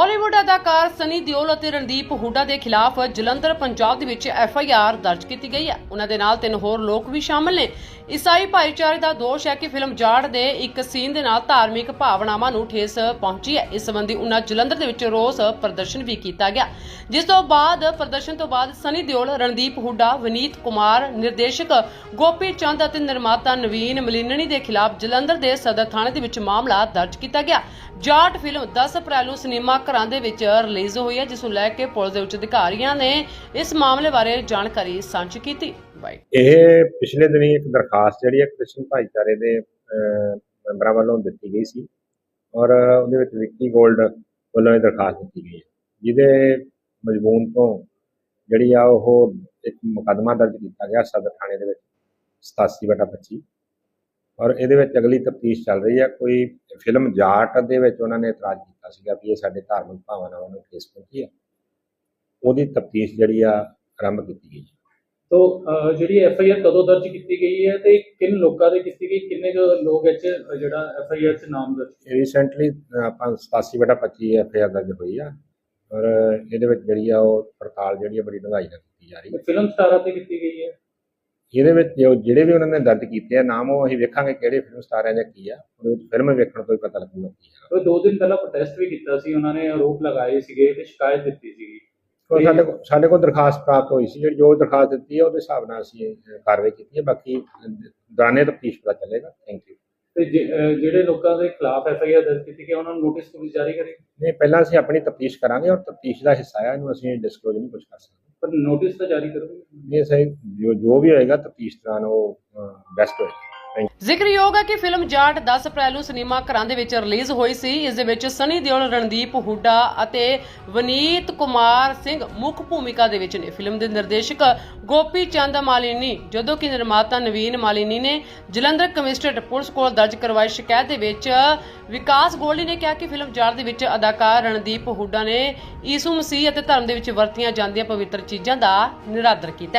ਬਾਲੀਵੁੱਡ ਅਦਾਕਾਰ ਸਨੀ ਦਿਓਲ ਅਤੇ ਰਣਦੀਪ ਹੁੱਡਾ ਦੇ ਖਿਲਾਫ ਜਲੰਧਰ, ਪੰਜਾਬ ਦੇ ਵਿੱਚ ਐਫ ਆਈ ਆਰ ਦਰਜ ਕੀਤੀ ਗਈ ਹੈ। ਉਹਨਾਂ ਦੇ ਨਾਲ ਤਿੰਨ ਹੋਰ ਲੋਕ ਵੀ ਸ਼ਾਮਲ ਨੇ। ਈਸਾਈ ਭਾਈਚਾਰੇ ਦਾ ਦੋਸ਼ ਹੈ ਕਿ ਫਿਲਮ ਜਾੜ ਦੇ ਇੱਕ ਸੀਨ ਦੇ ਨਾਲ ਧਾਰਮਿਕ ਭਾਵਨਾਵਾਂ ਨੂੰ ਠੇਸ ਪਹੁੰਚੀ ਹੈ। ਇਸ ਸੰਬੰਧੀ ਉਹਨਾਂ ਜਲੰਧਰ ਦੇ ਵਿੱਚ ਰੋਸ ਪ੍ਰਦਰਸ਼ਨ ਵੀ ਕੀਤਾ ਗਿਆ। ਜਿਸ ਤੋਂ ਬਾਅਦ ਪ੍ਰਦਰਸ਼ਨ ਤੋਂ ਬਾਅਦ ਸਨੀ ਦਿਓਲ ਰਣਦੀਪ ਹੁੱਡਾ, ਵਿਨੀਤ ਕੁਮਾਰ, ਨਿਰਦੇਸ਼ਕ ਗੋਪੀ ਚੰਦ ਅਤੇ ਨਿਰਮਾਤਾ ਨਵੀਨ ਮਲਿਨਣੀ ਦੇ ਖਿਲਾਫ ਜਲੰਧਰ ਦੇ ਸਦਰ ਥਾਣੇ ਦੇ ਵਿੱਚ ਮਾਮਲਾ ਦਰਜ ਕੀਤਾ ਗਿਆ। ਜਾਟ ਫਿਲਮ 10 ਅਪ੍ਰੈਲ ਨੂੰ ਸਿਨੇਮਾ ਘਰਾਂ ਦੇ ਵਿੱਚ ਰਿਲੀਜ਼ ਹੋਈ ਹੈ, ਜਿਸ ਨੂੰ ਲੈ ਕੇ ਪੁਲਿਸ ਦੇ ਉੱਚ ਅਧਿਕਾਰੀਆਂ ਨੇ ਇਸ ਮਾਮਲੇ ਬਾਰੇ ਜਾਣਕਾਰੀ ਸਾਂਝੀ ਕੀਤੀ। ਇਹ ਪਿਛਲੇ ਦਿਨੀ ਇੱਕ ਦਰਖਾਸਤ ਜਿਹੜੀ ਹੈ ਕ੍ਰਿਸ਼ਨ ਭਾਈਚਾਰੇ ਦੇ ਮੈਂਬਰਾਂ ਵੱਲੋਂ ਦਿੱਤੀ ਗਈ ਸੀ ਔਰ ਉਹਦੇ ਵਿੱਚ ਵਿੱਕੀ 골ਡ ਵੱਲੋਂ ਇਹ ਦਰਖਾਸਤ ਦਿੱਤੀ ਗਈ ਹੈ, ਜਿਹਦੇ ਮਜਬੂਨ ਤੋਂ ਜਿਹੜੀ ਆ ਉਹ ਇੱਕ ਮੁਕੱਦਮਾ ਦਰਜ ਕੀਤਾ ਗਿਆ ਸਦਰ ਥਾਣੇ ਦੇ ਵਿੱਚ 87 ਬਟਾ 25 ਔਰ ਇਹਦੇ ਵਿੱਚ ਅਗਲੀ ਤਫਤੀਸ਼ ਚੱਲ ਰਹੀ ਹੈ, ਕੋਈ ਫਿਲਮ ਜਾਟ ਦੇ ਵਿੱਚ ਉਹਨਾਂ ਨੇ ਇਤਰਾਜ਼ ਕੀਤਾ ਸੀਗਾ ਵੀ ਇਹ ਸਾਡੇ ਧਾਰਮਿਕ ਭਾਵਨਾਵਾਂ ਨੂੰ ਠੇਸ ਪਹੁੰਚੀ ਹੈ ਉਹਦੀ ਤਫਤੀਸ਼ ਜਿਹੜੀ ਆ ਆਰੰਭ ਕੀਤੀ ਗਈ ਹੈ ਤੋ ਜਿਹੜੀ ਐਫ ਆਈ ਆਰ ਕਦੋਂ ਦਰਜ ਕੀਤੀ ਗਈ ਹੈ ਤੇ ਕਿੰਨ ਲੋਕਾਂ ਦੇ ਕੀਤੀ ਗਈ ਕਿੰਨੇ ਕੁ ਲੋਕ ਇਹ 'ਚ ਅਹ, ਜਿਹੜਾ ਐਫ ਆਈ ਆਰ 'ਚ ਨਾਮ ਦਰਜ ਰੀਸੈਂਟਲੀ ਆਪਾਂ 87 ਬਟਾ 25 ਐਫ ਆਈ ਆਰ ਦਰਜ ਹੋਈ ਆ। ਔਰ ਇਹਦੇ ਵਿੱਚ ਜਿਹੜੀ ਆ ਉਹ ਪੜਤਾਲ ਜਿਹੜੀ ਆ ਬੜੀ ਡੂੰਘਾਈ ਨਾਲ ਕੀਤੀ ਜਾ ਰਹੀ ਹੈ ਫਿਲਮ ਸਟਾਰਾਂ ਤੇ ਕੀਤੀ ਗਈ ਹੈ। ਇਹਦੇ ਵਿੱਚ ਜੋ ਜਿਹੜੇ ਵੀ ਉਹਨਾਂ ਨੇ ਦਰਜ ਕੀਤੇ ਆ ਨਾਮ ਉਹ ਅਸੀਂ ਵੇਖਾਂਗੇ ਕਿਹੜੇ ਫਿਲਮ ਸਟਾਰਾਂ ਨੇ ਕੀ ਆ ਉਹਦੇ ਵਿੱਚ ਫਿਲਮ ਵੇਖਣ ਤੋਂ ਹੀ ਪਤਾ ਲੱਗੂਗਾ ਕੀ ਆ। ਉਹ ਦੋ ਦਿਨ ਪਹਿਲਾਂ ਪ੍ਰੋਟੈਸਟ ਵੀ ਕੀਤਾ ਸੀ ਉਹਨਾਂ ਨੇ ਆਰੋਪ ਲਗਾਏ ਸੀਗੇ ਤੇ ਸ਼ਿਕਾਇਤ ਦਿੱਤੀ ਸੀਗੀ। ਸਾਡੇ ਕੋਲ ਸਾਡੇ ਕੋਲ ਦਰਖਾਸਤ ਪ੍ਰਾਪਤ ਹੋਈ ਸੀ ਜਿਹੜੀ ਜੋ ਦਰਖਾਸਤ ਦਿੱਤੀ ਹੈ ਉਹਦੇ ਹਿਸਾਬ ਨਾਲ ਅਸੀਂ ਕਾਰਵਾਈ ਕੀਤੀ ਹੈ ਬਾਕੀ ਦੌਰਾਨੇ ਤਫਤੀਸ਼ ਪਤਾ ਚੱਲੇਗਾ। ਥੈਂਕ ਯੂ ਤੇ ਜਿਹੜੇ ਲੋਕਾਂ ਦੇ ਖਿਲਾਫ ਐਫ ਆਈ ਆਰ ਦਰਜ ਕੀਤੀ ਗਈ ਉਹਨਾਂ ਨੂੰ ਨੋਟਿਸ ਪੁਲਿਸ ਜਾਰੀ ਕਰੇਗੀ ਨਹੀਂ ਪਹਿਲਾਂ ਅਸੀਂ ਆਪਣੀ ਤਫਤੀਸ਼ ਕਰਾਂਗੇ ਔਰ ਤਫਤੀਸ਼ ਦਾ ਹਿੱਸਾ ਹੈ ਇਹਨੂੰ ਅਸੀਂ ਡਿਸਕਲੋਜ਼ ਨਹੀਂ ਕੁਝ ਕਰ ਸਕਦੇ। ਪਰ ਨੋਟਿਸ ਤਾਂ ਜਾਰੀ ਕਰੋਗੇ? ਨਹੀਂ, ਸਹੀ, ਜੋ ਜੋ ਵੀ ਹੋਏਗਾ ਤਫਤੀਸ਼ ਦੌਰਾਨ ਉਹ ਬੈਸਟ ਹੋਏਗਾ। ਜ਼ਿਕਰਯੋਗ ਹੈ ਕਿ ਫਿਲਮ ਜਾਟ 10 ਅਪ੍ਰੈਲ ਨੂੰ ਸਿਨੇਮਾ ਘਰਾਂ ਦੇ ਵਿੱਚ ਰਿਲੀਜ਼ ਹੋਈ ਸੀ। ਇਸ ਦੇ ਵਿੱਚ ਸਨੀ ਦਿਓਲ, ਰਣਦੀਪ ਹੁੱਡਾ ਅਤੇ ਵਨੀਤ ਕੁਮਾਰ ਸਿੰਘ ਮੁੱਖ ਭੂਮਿਕਾ ਦੇ ਵਿੱਚ ਨੇ। ਫਿਲਮ ਦੇ ਨਿਰਦੇਸ਼ਕ ਗੋਪੀ ਚੰਦ ਮਾਲਿਨੀ, ਜਦੋਂ ਕਿ ਨਿਰਮਾਤਾ ਨਵੀਨ ਮਾਲਿਨੀ ਨੇ ਜਲੰਧਰ ਕਮਿਸ਼ਨਰੇਟ ਪੁਲਿਸ ਕੋਲ ਦਰਜ ਕਰਵਾਈ ਸ਼ਿਕਾਇਤ ਦੇ ਵਿੱਚ ਵਿਕਾਸ ਗੋਲਡੀ ਨੇ ਕਿਹਾ ਕਿ ਫਿਲਮ ਜਾਟ ਦੇ ਵਿੱਚ ਅਦਾਕਾਰ ਰਣਦੀਪ ਹੁੱਡਾ ਨੇ ਯੀਸੂ ਮਸੀਹ ਅਤੇ ਧਰਮ ਦੇ ਵਿੱਚ ਵਰਤੀਆਂ ਜਾਂਦੀਆਂ ਪਵਿੱਤਰ ਚੀਜ਼ਾਂ ਦਾ ਨਿਰਾਦਰ ਕੀਤਾ।